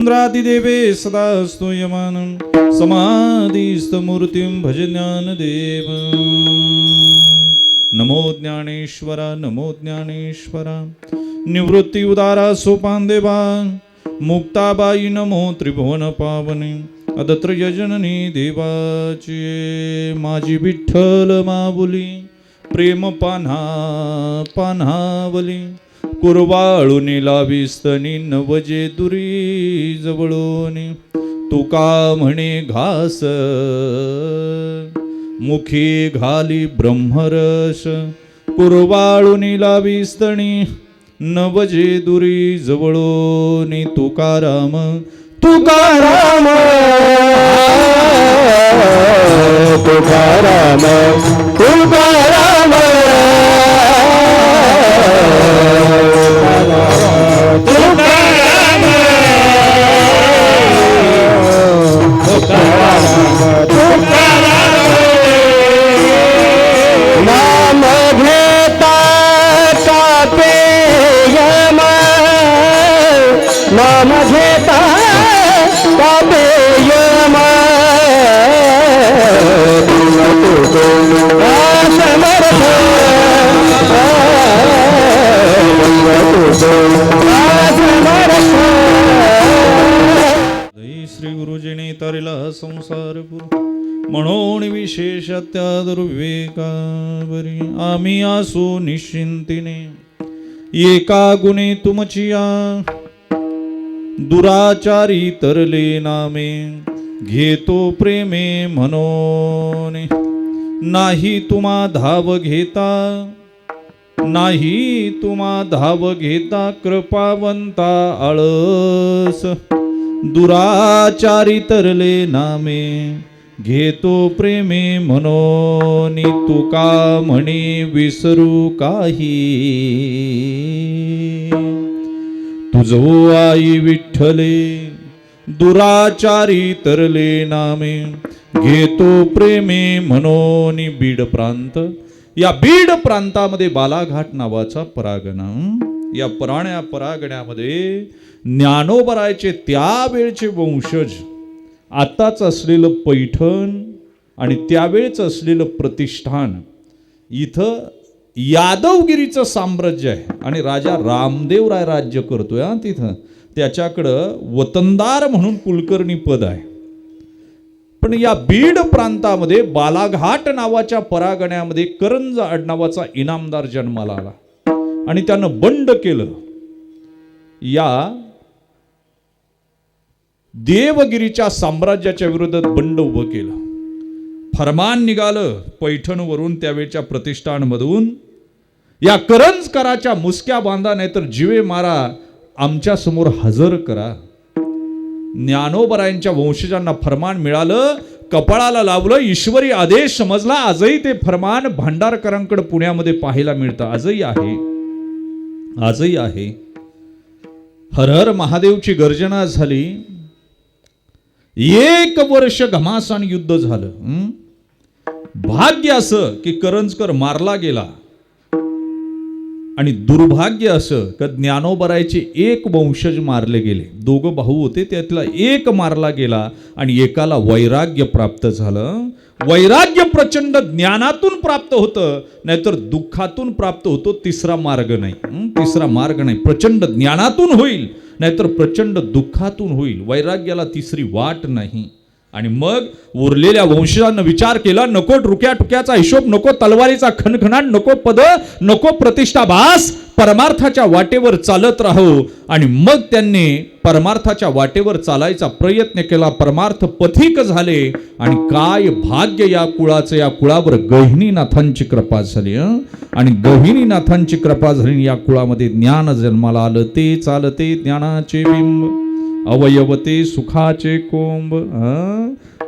चंद्रादिदेवे सदा स्तूयमानं समाधिस्थमूर्तिं भज ज्ञानदेव। नमो ज्ञानेश्वरा नमो ज्ञानेश्वरा। निवृत्ती उदारा सोपान देवा। मुक्ताबाई नमो त्रिभुवन पावने। अदत्र यजननी देवाचे। माझी विठ्ठल माबुली प्रेम पान्हा पान्हावली। कुरवाळून लाविस्तनी नवजे दुरी जवळून. तुका म्हणे घास. मुखी घाली ब्रह्मरस. कुरवाळून लाविस्तनी नवजे दुरी जवळून. तुकाराम तुकाराम तुकाराम तुकाराम तुकाराम विशेष त्या आम्ही असो निश्चिंतीने. एका गुणे तुमचिया. दुराचारी तरले नामे. घेतो प्रेमे म्हणून नाही तुम्हा धाव घेता. नाही तुम्हा धाव घेता कृपावंता आळस. दुराचारी तरले नामे. घेतो प्रेमे म्हणून तुका म्हणे विसरू काही? तुझो आई विठ्ठले दुराचारी तरले नामे. घेतो प्रेमे म्हणून बीड प्रांत. या बीड प्रांतामध्ये बालाघाट नावाचा परागणा या पराण्या परागण्यामध्ये ज्ञानोबरायचे त्यावेळचे वंशज आताच असलेलं पैठण आणि त्यावेळेच असलेलं प्रतिष्ठान इथं यादवगिरीचं साम्राज्य आहे. आणि राजा रामदेव राय राज्य करतोय हा तिथं. त्याच्याकडं वतनदार म्हणून कुलकर्णी पद आहे. पण या बीड प्रांतामध्ये बालाघाट नावाच्या परागण्यामध्ये करंज आडनावाचा इनामदार जन्माला आला. आणि त्यानं बंड केलं. या देवगिरीच्या साम्राज्याच्या विरोधात बंड उभं केलं. फरमान निघालं पैठणवरून त्यावेळच्या प्रतिष्ठानमधून. या करंजकराच्या मुसक्या बांधा नाहीतर जिवे मारा आमच्यासमोर हजर करा. ज्ञानोबरायांच्या वंशजांना फरमान मिळालं कपाळाला लावलं ईश्वरी आदेश समजला आजही ते फरमान भांडारकरांकडे पुण्यामध्ये पाहायला मिळतं. आजही आहे. आजही आहे. हर हर महादेवची गर्जना झाली. एक वर्ष घमासान युद्ध झालं भाग्य असं की करंजकर मारला गेला. आणि दुर्भाग्य असं की ज्ञानोबरायचे एक वंशज मारले गेले. दोघं भाऊ होते त्यातला एक मारला गेला आणि एकाला वैराग्य प्राप्त झालं. वैराग्य प्रचंड ज्ञानातून प्राप्त होतं नाहीतर दुःखातून प्राप्त होतो तिसरा मार्ग नाही. तिसरा मार्ग नाही. प्रचंड ज्ञानातून होईल. नाहीतर प्रचंड दुःखातून होईल. वैराग्याला तिसरी वाट नाही. आणि मग उरलेल्या वंशजांना विचार केला नको रुक्या टुक्याचा हिशोब नको तलवारीचा खणखणाट नको पद नको प्रतिष्ठा भास परमार्थाच्या वाटेवर चालत राहू. आणि मग त्यांनी परमार्थाच्या वाटेवर चालायचा प्रयत्न केला परमार्थ पथिक झाले आणि काय भाग्य या कुळाचं या कुळावर गहिनीनाथांची कृपा झाली आणि गहिनीनाथांची कृपा झाली या कुळामध्ये ज्ञान जन्माला आलं ते चालते ज्ञानाचे बिंब. अवयवते सुखाचे कोंब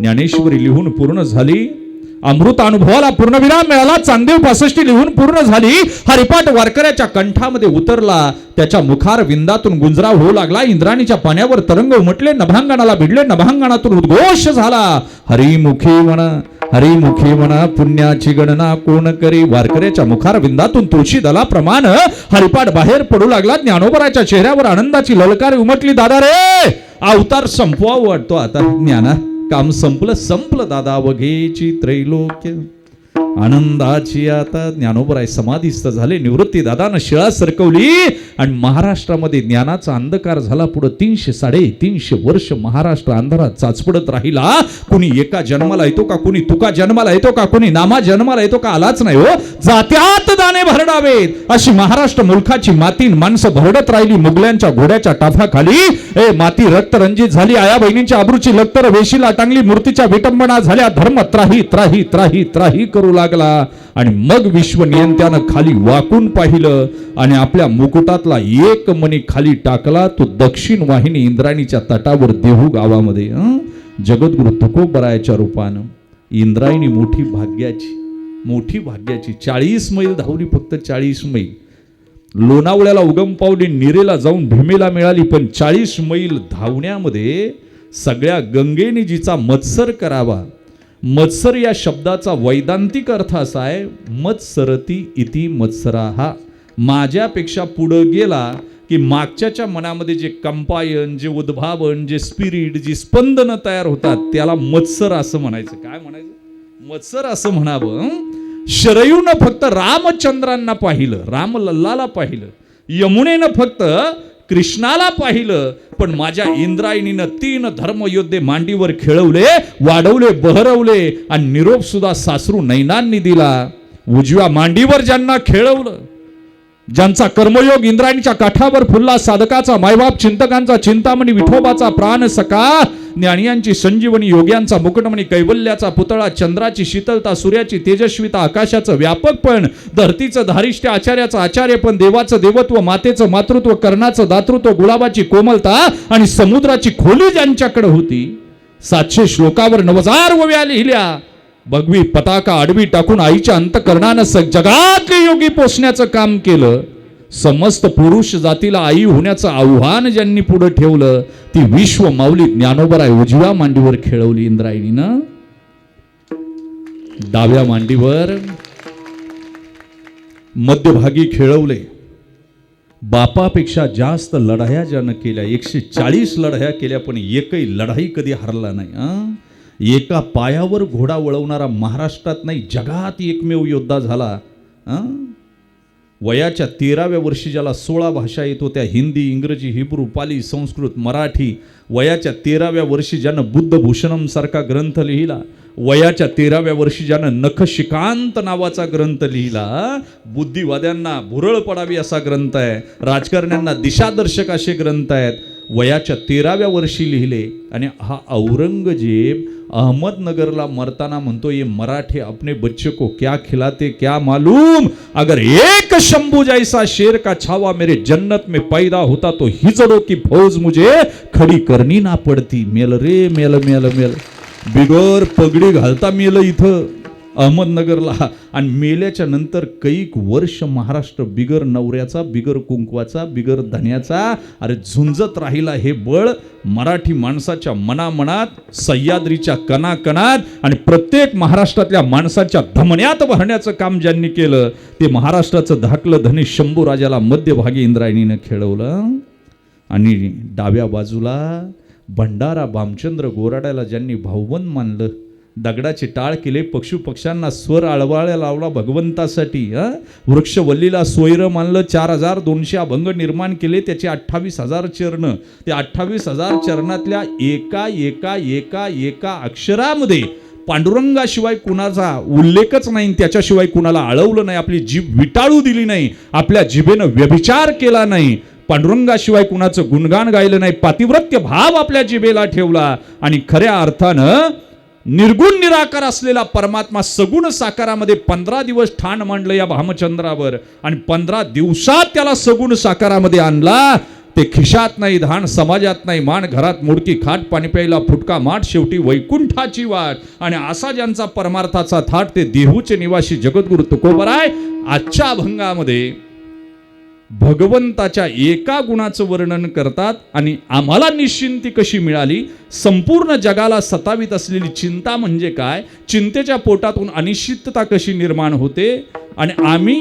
ज्ञानेश्वरी लिहून पूर्ण झाली. अमृत अनुभवाला पूर्णविराम मिळाला. चांदेव पासष्टी लिहून पूर्ण झाली. हरिपाठ वारकऱ्याच्या कंठामध्ये उतरला. त्याच्या मुखार विंदातून गुंजराव होऊ लागला. इंद्राणीच्या पाण्यावर तरंग उमटले. नभांगणाला भिडले. नभांगणातून उद्घोष झाला. हरिमुखी म्हणा हरिमुखी म्हणा पुण्याची गणना कोण करी? वारकऱ्याच्या मुखार विंदातून तुळशी दलाप्रमाण हरिपाठ बाहेर पडू लागला ज्ञानोबराच्या चेहऱ्यावर आनंदाची ललकार उमटली दादा रे अवतार संपवावं वाटतो आता. ज्ञाना काम संपलं संपलं दादा वघेची त्रैलोक्य. आनंदाची आता ज्ञानोबराय समाधीस्थ झाले निवृत्ती दादानं शिळा सरकवली आणि महाराष्ट्रामध्ये ज्ञानाचा अंधकार झाला. पुढे तीनशे साडे तीनशे वर्ष महाराष्ट्र अंधारात चाचपडत राहिला. कुणी एका जन्माला येतो का? कुणी तुका जन्माला येतो का? कुणी नामा जन्माला येतो का? आलाच नाही हो. जात्यात दाणे भरडावेत. अशी महाराष्ट्र मुलखाची मातीन माणसं भरडत राहिली मुघलांच्या घोड्याच्या टाफाखाली. ए माती रक्तरंजित झाली आया बहिणींच्या आबरूची लक्तर वेशीला टांगली मूर्तीच्या विटंबना झाल्या. धर्म त्राही त्राही त्राही त्राही करू लागला. आणि मग विश्व नियंत्यानं खाली वाकून पाहिलं आणि आपल्या मुकुटातला एक मणी खाली टाकला तो दक्षिण वाहिनी इंद्रायणीच्या तटावर देहू गावामध्ये जगद्गुरु तुकोबरायाच्या रूपानं. इंद्रायणी मोठी भाग्याची मोठी भाग्याची चाळीस मैल धावली फक्त चाळीस मैल. लोणावळ्याला उगम पावली निरेला जाऊन भीमेला मिळाली पण चाळीस मैल धावण्यामध्ये सगळ्या गंगेने जिचा मत्सर करावा मत्सर या शब्दाचा वैदांतिक अर्थ असा आहे मत्सरती इति मत्सरा हा माझ्यापेक्षा पुढं गेला की मागच्याच्या मनामध्ये जे कंपायन जे उद्भावन जे स्पिरिट जी स्पंदनं तयार होतात त्याला मत्सर असं म्हणायचं. काय म्हणायचं? मत्सर असं म्हणावं शरयूनं फक्त रामचंद्रांना पाहिलं रामलल्लाला पाहिलं यमुनेनं फक्त कृष्णाला पाहिलं पण माझ्या इंद्रायणीनं तीन धर्मयोद्धे मांडीवर खेळवले वाढवले बहरवले आणि निरोप सुद्धा सासरू नैनांनी दिला. उजव्या मांडीवर ज्यांना खेळवलं ज्यांचा कर्मयोग इंद्रायणीच्या काठावर फुलला साधकाचा मायबाप चिंतकांचा चिंतामणी विठोबाचा प्राण सका ज्ञानियांची संजीवनी योग्यांचा मुकुटमणी कैवल्याचा पुतळा चंद्राची शीतलता सूर्याची तेजस्विता आकाशाचं व्यापकपण धरतीचं धारिष्ट्य आचार्याचं आचार्यपण देवाचं देवत्व मातेचं मातृत्व कर्णाचं दातृत्व गुलाबाची कोमलता आणि समुद्राची खोली ज्यांच्याकडे होती सातशे श्लोकावर नवजार वव्या लिहिल्या. भगवी पताका आडवी टाकून आईच्या अंतकरणानं सग जगातले योगी पोचण्याचं काम केलं. समस्त पुरुष जातीला आई होण्याचं आव्हान ज्यांनी पुढे ठेवलं ती विश्व माऊली ज्ञानोबराय उजव्या मांडीवर खेळवली इंद्रायणीनं. डाव्या मांडीवर मध्यभागी खेळवले. बापापेक्षा जास्त लढाया ज्यानं केल्या एकशे चाळीस लढाया केल्या पण एकही लढाई कधी हरला नाही हं? एका पायावर घोडा वळवणारा महाराष्ट्रात नाही जगात एकमेव योद्धा झाला वयाच्या तेराव्या वर्षी ज्याला सोळा भाषा येत होत्या हिंदी इंग्रजी हिब्रू पाली संस्कृत मराठी वयाच्या तेराव्या वर्षी ज्यानं बुद्धभूषणम सारखा ग्रंथ लिहिला वयाच्या तेराव्या वर्षी ज्यानं नखशिकांत नावाचा ग्रंथ लिहिला बुद्धिवाद्यांना भुरळ पडावी असा ग्रंथ आहे राजकारण्यांना दिशादर्शक असे ग्रंथ आहेत वयाच्या तेराव्या वर्षी लिहिले आणि हा औरंगजेब अहमदनगरला मरताना म्हणतो ये मराठे अपने बच्चे को क्या खिलाते क्या मालूम? अगर एक शंभू जैसा शेर का छावा मेरे जन्नत में पैदा होता तो हिजड़ों की फौज मुझे खड़ी करनी ना पडती। मेल रे मेल मेल मेल। बिगर पगडी घालता मेल इथं। अहमदनगरला. आणि मेल्याच्या नंतर कैक वर्ष महाराष्ट्र बिगर नवऱ्याचा बिगर कुंकवाचा बिगर धन्याचा अरे झुंजत राहिला हे बळ मराठी माणसाच्या मनामनात सह्याद्रीच्या कणाकणात आणि प्रत्येक महाराष्ट्रातल्या माणसाच्या धमन्यात भरण्याचं काम ज्यांनी केलं ते महाराष्ट्राचं धाकलं धनी शंभूराजाला मध्यभागी इंद्रायणीनं खेळवलं. आणि डाव्या बाजूला भंडारा भामचंद्र गोराड्याला ज्यांनी भाऊबंद मानलं दगडाचे टाळ केले. पक्षू पक्ष्यांना स्वर आळवाळ्या लावला भगवंतासाठी हा वृक्षवल्लीला सोयरं मानलं. चार हजार दोनशे अभंग निर्माण केले. त्याचे अठ्ठावीस हजार चरण. ते अठ्ठावीस हजार चरणातल्या एका एका एका एका अक्षरामध्ये पांडुरंगाशिवाय कुणाचा उल्लेखच नाही. त्याच्याशिवाय कुणाला आळवलं नाही. आपली जीभ विटाळू दिली नाही. आपल्या जिभेनं व्यभिचार केला नाही. पांडुरंगाशिवाय कुणाचं गुणगान गायलं नाही. पातिव्रत्य भाव आपल्या जिभेला ठेवला. आणि खऱ्या अर्थानं निर्गुण निराकार असलेला परमात्मा सगुण साकारामध्ये पंधरा दिवस ठाण मांडलं या भामचंद्रावर. आणि पंधरा दिवसात त्याला सगुण साकारामध्ये आणला. ते खिशात नाही धान समाजात नाही मान घरात मुडकी खाट पाणी प्यायला फुटका माठ शेवटी वैकुंठाची वाट. आणि असा ज्यांचा परमार्थाचा थाट ते देहूचे निवासी जगद्गुरु तुकोबर आहे आजच्या अभंगामध्ये भगवंताच्या एका गुणाचं वर्णन करतात आणि आम्हाला निश्चिंती कशी मिळाली संपूर्ण जगाला सतावीत असलेली चिंता म्हणजे काय चिंतेच्या पोटातून अनिश्चितता कशी निर्माण होते आणि आम्ही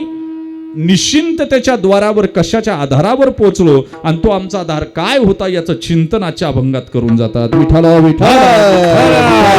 निश्चिंत त्याच्या द्वारावर कशाच्या आधारावर पोचलो आणि तो आमचा आधार काय होता याचं चिंतनाच्या अभंगात करून जातात विठाला विठाला